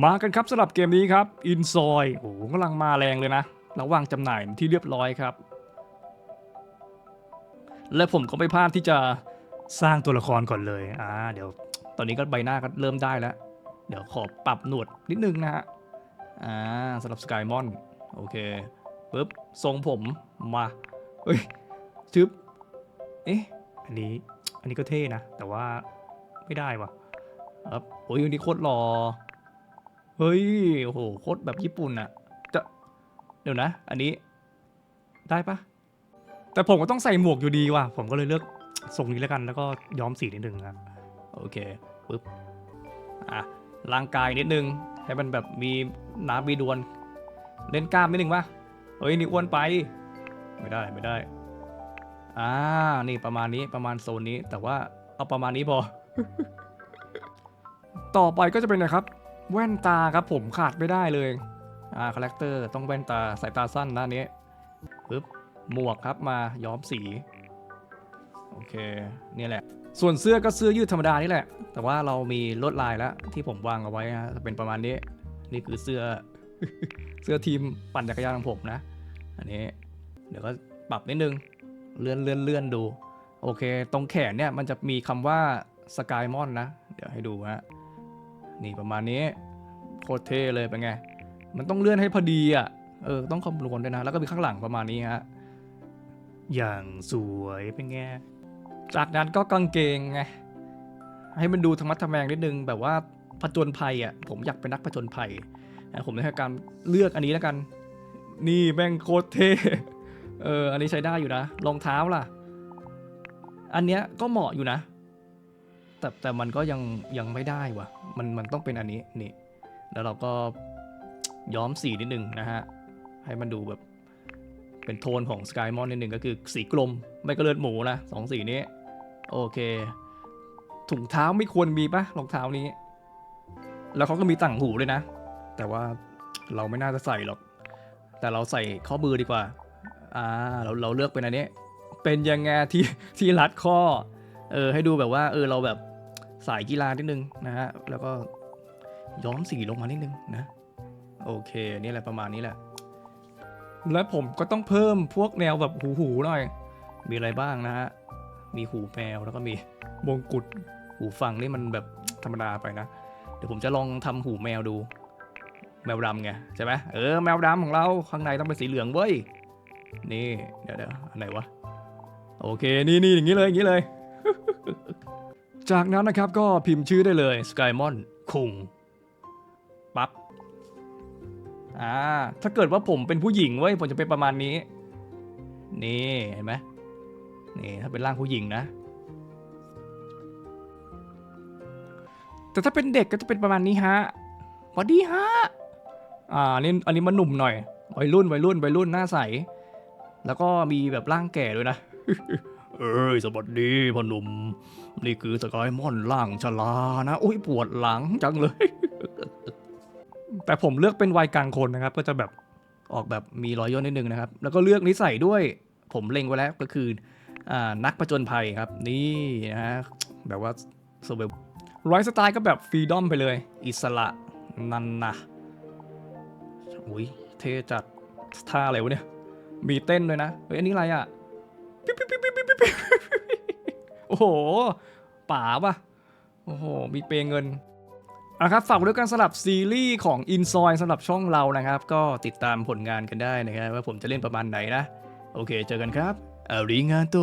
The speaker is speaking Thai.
มากันครับสำหรับเกมนี้ครับอินซอยโอ้โหกำลังมาแรงเลยนะระวางจำหน่ายที่เรียบร้อยครับ และผมก็ไม่พลาดที่จะสร้างตัวละครก่อนเลยอ่าเดี๋ยวตอนนี้ก็ใบหน้าก็เริ่มได้แล้ว เดี๋ยวขอปรับหนวดนิดนึงนะฮะอ่าสำหรับสกายมอนโอเคปึ๊บทรงผมมาเฮ้ยชึบเอ๊ะอันนี้อันนี้ก็เท่นะ แต่ว่าไม่ได้ว่ะครับโอ้ยอันนี้โคตรหล่อ เฮ้ย โอ้โห โคตรแบบญี่ปุ่นอะจะ เดี๋ยวนะ อันนี้ ได้ปะ แต่ผมก็ต้องใส่หมวกอยู่ดีว่ะ ผมก็เลยเลือกทรงนี้แล้วกัน แล้วก็ย้อมสีนิดนึงนะโอเค ปึ๊บ อะ ร่างกายนิดนึง ให้มันแบบมีน้ำมีดวน เล่นกล้ามนิดนึงปะเฮ้ย นี่อ้วนไป ไม่ได้ ไม่ได้ อ่า นี่ประมาณนี้ ประมาณโซนนี้ แต่ว่าเอาประมาณนี้พอ ต่อไปก็จะเป็นนะครับ แว่นตาครับผมขาดไม่ได้เลย อ่าคาแรคเตอร์ต้องแว่นตาสายตาสั้นด้านนี้ปึ๊บหมวกครับมาย้อมสี โอเคนี่แหละ ส่วนเสื้อก็เสื้อยืดธรรมดานี่แหละ แต่ว่าเรามีลวดลายแล้วที่ผมวางเอาไว้นะจะเป็นประมาณนี้ นี่คือเสื้อ เสื้อทีมปั่นจักรยานของผมนะ อันนี้ เดี๋ยวก็ปรับนิดนึง เลื่อนเลื่อนเลื่อนดู โอเค ตรงแขนเนี่ยมันจะมีคำว่าสกายมอนนะ เดี๋ยวให้ดูฮะ นี่ประมาณนี้โคตรเท่เลยเป็นไง มันต้องเลื่อนให้พอดีอะ เออ ต้องคำนวณด้วยนะ แล้วก็มีข้างหลังประมาณนี้ฮะ อย่างสวยเป็นไง จากนั้นก็กางเกงไง ให้มันดูธรรมะทแมงนิดนึง แบบว่าผจญภัยอะ ผมอยากเป็นนักผจญภัยนะผมเลยให้การเลือกอันนี้แล้วกัน นี่แม่งโคตรเท่ เออ อันนี้ใช้ได้อยู่นะ รองเท้าล่ะ อันเนี้ยก็เหมาะอยู่นะ แต่แต่มันก็ยังยังไม่ได้วะมันมันต้องเป็นอันนี้นี่ แล้วเราก็ย้อมสีนิดนึงนะฮะ ให้มันดูแบบเป็นโทนของสกายมอนนิดนึงก็คือสีกลม ไม่ก็เลือดหมูนะสองสีนี้ โอเค ถุงเท้าไม่ควรมีปะรองเท้านี้ แล้วเขาก็มีต่างหูด้วยนะ แต่ว่าเราไม่น่าจะใส่หรอก แต่เราใส่ข้อมือดีกว่า อ่า เราเราเลือกเป็นอันนี้ เป็นยังไงที่ที่รัดข้อ เออ ให้ดูแบบว่า เออ เราแบบ สายกีฬานิดนึงนะฮะ แล้วก็ย้อมสีลงมานิดนึงนะ โอเคนี่แหละประมาณนี้แหละ และผมก็ต้องเพิ่มพวกแนวแบบหูหูหน่อย มีอะไรบ้างนะฮะ มีหูแมวแล้วก็มีมงกุฎหูฟังนี่มันแบบธรรมดาไปนะ เดี๋ยวผมจะลองทำหูแมวดู แมวดำไงใช่ไหมเออแมวดำของเราข้างในต้องเป็นสีเหลืองเว้ย นี่เดี๋ยวเดี๋ยวอันไหนวะ โอเค นี่นี่อย่างนี้เลยอย่างนี้เลย จากนั้นนะครับก็พิมพ์ชื่อได้เลย Skymon คุงปั๊บอ่าถ้าเกิดว่าผมเป็นผู้หญิงเว้ยผมจะเป็นประมาณนี้ นี่เห็นไหมนี่ถ้าเป็นร่างผู้หญิงนะ แต่ถ้าเป็นเด็กก็จะเป็นประมาณนี้ฮะสวัสดีฮะอ่านี่อันนี้มันหนุ่มหน่อยวัยรุ่นวัยรุ่นวัยรุ่นหน้าใส แล้วก็มีแบบร่างแก่ด้วยนะ เอ้ยสวัสดีพ่อหนุ่ม นี่คือสกายมอนล่างชลานะอุ้ยปวดหลังจังเลย แต่ผมเลือกเป็นวัยกลางคนนะครับ ก็จะแบบออกแบบมีรอยย่นนิดนึงนะครับ แล้วก็เลือกนิสัยด้วย ผมเล็งไว้แล้วก็คืออนักผจญภัยครับ นี่นะฮะแบบว่าสเวไรสไตล์ก็แบบฟรีดอมไปเลย อิสระนันนะอุ้ยเทจัดท่าอะไรวะเนี่ย มีเต้นด้วยนะ เฮ้ย อันนี้อะไรอะ ปิ๊บปิ๊บปิ๊บปิ๊บปิ๊บปิ๊บโอ้โหป๋าป่ะโอ้โห มีเปเงินนะครับฝากด้วยกันสำหรับซีรีส์ของ i n s o y สำหรับช่องเรานะครับ ก็ติดตามผลงานกันได้นะครับว่าผมจะเล่นประมาณไหนนะ โอเค เจอกันครับอาริงาโต